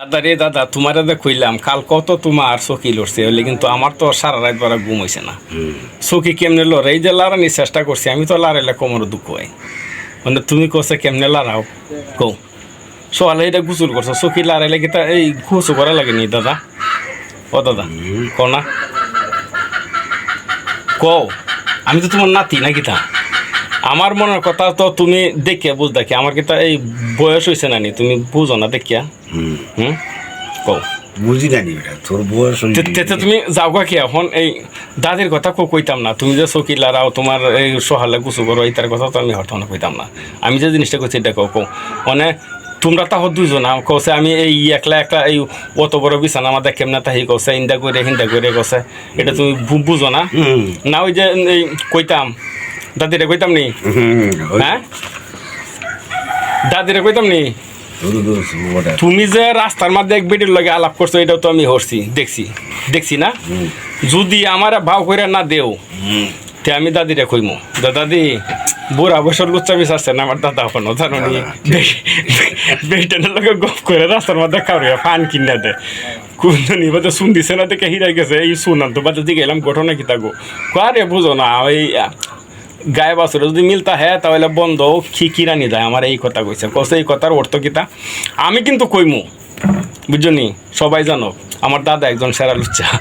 দাদা রে দাদা তোমার দে কইলাম কাল কত তোমার চকি লড়ছে কিন্তু আমার তো সারা রাত বড় ঘুম হয়েছে না। চকি কেমনে লড়ে? এই যে লড়ানি চেষ্টা করছি আমি তো লড়াইলে কোমর দুঃখ হয়। মানে তুমি কোসে কেমনে লড়াও? কও। সকালে এটা গুসুল করছ চকি লড়াইলে কি তা এই ঘুষু করা লাগেনি দাদা? ও দাদা কও না। কও। আমি তো তোমার নাতি নাকি তা? আমার মনের কথা তো তুমি দেখে বুঝ দেখি। আমার কি তা এই বয়স হয়েছে না নি তুমি বুঝো না দেখিয়া। হুম। কও। বুঝি না তোর বয়স হয়ে তে- তে- তে তুমি যাও কি এখন এই দাদির কথা কো কইতাম না। তুমি যে চকি লারাও তোমার এই সহালে গুছু করো এইটার কথা তো আমি হঠাৎ কইতাম না। আমি যে জিনিসটা কইছি এটা কও কও। মানে তোমরা তাহ দুজন কৌছে আমি এই একলা একলা এই অত বড় বিছানা আমাদের কেমনে তাহি কৌছে ইন্দা করে হিন্দা করে কৌছে এটা তুমি বুঝো না? না ওই যে এই কইতাম দাদিরে কইতাম নি? হ্যাঁ? দাদিরে কইতাম নি? তুমি যে রাস্তার মধ্যে এক বেটির লগে আলাপ করছ এটাও তো আমি হরছি দেখছি দেখছি না? যদি আমার ভাও করে না দেও তে আমি দাদিরে কইমু। দাদি বুড়া বছর লুচ্চা বিচারছে না আমার দাদা হনো জানো নি? বেটেনের লগে গপ করে রাস্তার মধ্যে কাউরিয়া ফান কিনা দে। কুন্দনি বাদে শুন দিছে না দেখে হিরাই গেছে এই শুনান তো বাদে দিকে এলাম ঘটনা কি থাকো কারে বুঝো না ওই গায়ে বাসুর যদি মিলতা হ্যাঁ তাহলে বন্ধ, কি কিরানি যায়? আমার এই কথা কইছে। কসে এই কথার অর্থ কিতা আমি কিন্তু কইমু বুঝছনি সবাই জানো, আমার দাদা একজন সেরা লুচ্চা।